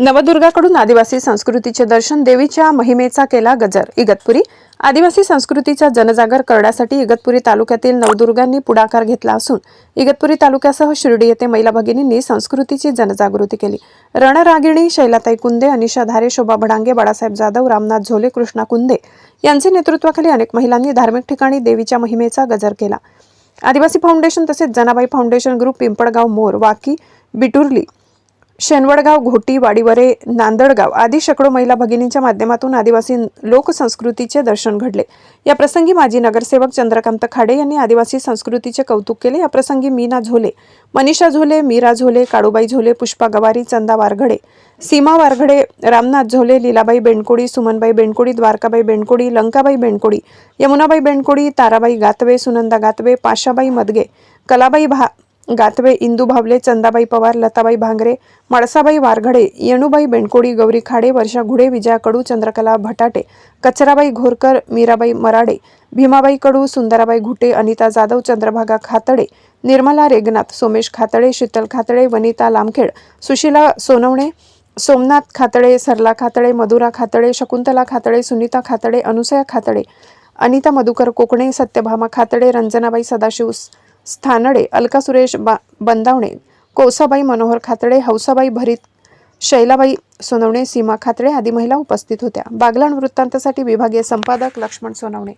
नवदुर्गाकडून आदिवासी संस्कृतीचे दर्शन देवीच्या महिमेचा केला गजर. इगतपुरी. आदिवासी संस्कृतीचा जनजागर करण्यासाठी इगतपुरी तालुक्यातील नवदुर्गांनी पुढाकार घेतला असून इगतपुरी तालुक्यासह शिर्डी येथे महिला भगिनींनी संस्कृतीची जनजागृती केली. रणरागिणी शैलाताई कुंदे अनिशा धारे शोभा भडांगे बाळासाहेब जाधव रामनाथ झोले कृष्णा कुंदे यांचे नेतृत्वाखाली अनेक महिलांनी धार्मिक ठिकाणी देवीच्या महिमेचा गजर केला. आदिवासी फाउंडेशन तसेच जनाबाई फाउंडेशन ग्रुप पिंपळगाव मोर वाकी बिटुर्ली शेनवडगाव घोटी वाडीवरे नांदडगाव आदी शेकडो महिला भगिनींच्या माध्यमातून आदिवासी लोकसंस्कृतीचे दर्शन घडले. या प्रसंगी माजी नगरसेवक चंद्रकांत खाडे यांनी आदिवासी संस्कृतीचे कौतुक केले. या प्रसंगी मीना झोले मनीषा झोले मीरा झोले काळूबाई झोले पुष्पा गवारी चंदा वारघडे सीमा वारघडे रामनाथ झोले लीलाबाई बेंडकोडी सुमनबाई बेंडकोडी द्वारकाबाई बेंडकोडी लंकाबाई बेंडकोडी यमुनाबाई बेंडकोडी ताराबाई गातवे सुनंदा गातवे पाशाबाई मदगे कलाबाई भा गातवे इंदू भावले चंदाबाई पवार लताबाई भांगरे मळसाबाई वारघडे येणूबाई बेणकोडी गौरी खाडे वर्षा घुडे विजया कडू चंद्रकला भटाटे कचराबाई घोरकर मीराबाई मराडे भीमाबाई कडू सुंदराबाई घुटे अनिता जाधव चंद्रभागा खातडे निर्मला रेगनाथ सोमेश खातडे शीतल खातडे वनिता लामखेड सुशीला सोनवणे सोमनाथ खातडे सरला खातडे मधुरा खातडे शकुंतला खातडे सुनीता खातडे अनुसया खातडे अनिता मधुकर कोकणे सत्यभामा खातडे रंजनाबाई सदाशिव स्थानडे अलका सुरेश बा बंदावणे कोसाबाई मनोहर खातडे हौसाबाई भरीत शैलाबाई सोनवणे सीमा खातडे आदी महिला उपस्थित होत्या. बागलाण वृत्तांतासाठी विभागीय संपादक लक्ष्मण सोनवणे.